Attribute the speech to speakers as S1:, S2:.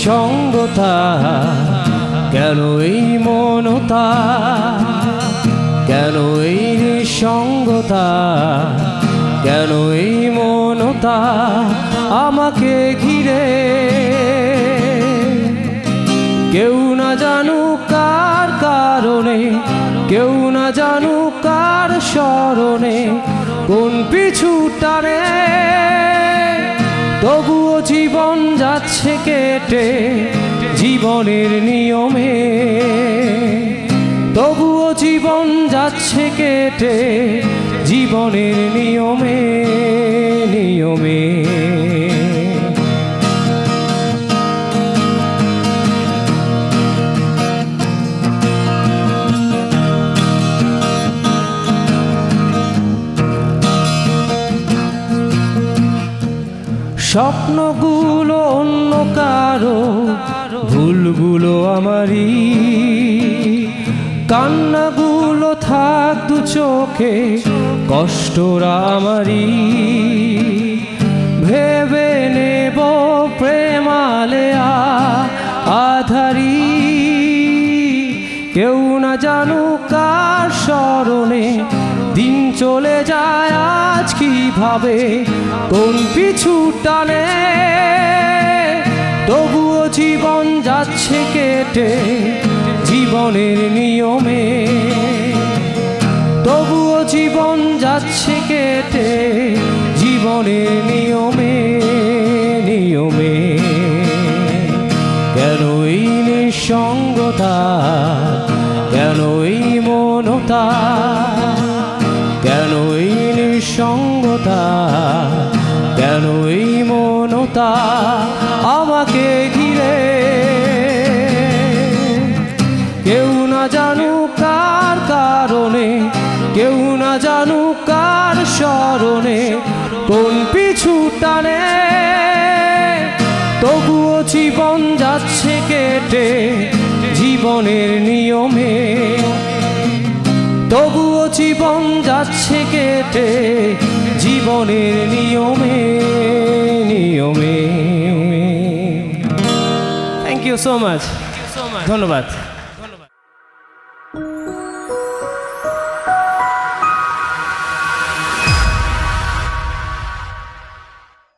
S1: নিঃসঙ্গতা কেন এই মনতা? কেন এই নিঃসঙ্গতা? কেন এই মনতা? আমাকে ঘিরে কেউ না জানুক কার কারণে, কেউ না জানুক কার স্মরণে, কোন পিছু টানে জীবন যাচ্ছে কেটে জীবনের নিয়মে। তবুও জীবন যাচ্ছে কেটে জীবনের নিয়মে। স্বপ্নগুলো অন্য কারও, ভুলগুলো আমারই। কান্নাগুলো থাক দু চোখে, কষ্টরা আমারই। ভেবে নেব প্রেমালে আধারি। কেউ না জানু কার স্মরণে দিন চলে যায় আজ কীভাবে? কোন পিছু টানে? তবুও জীবন যাচ্ছে কেটে জীবনের নিয়মে। তবুও জীবন যাচ্ছে কেটে জীবনের নিয়মে। কেন এই নিঃসঙ্গতা? কেন এই মনতা? কেন এই নিঃসঙ্গতা? কেন এই মনতা? আমাকে ঘিরে কেউ না জানু কার কারণে, কেউ না জানু কার স্মরণে, কোন পিছু টানে কেটে জীবনের নিয়মে। তবুও জীবন যাচ্ছে কেটে জীবনের নিয়মে নিয়মে। থ্যাংক ইউ সো মাচ ধন্যবাদ।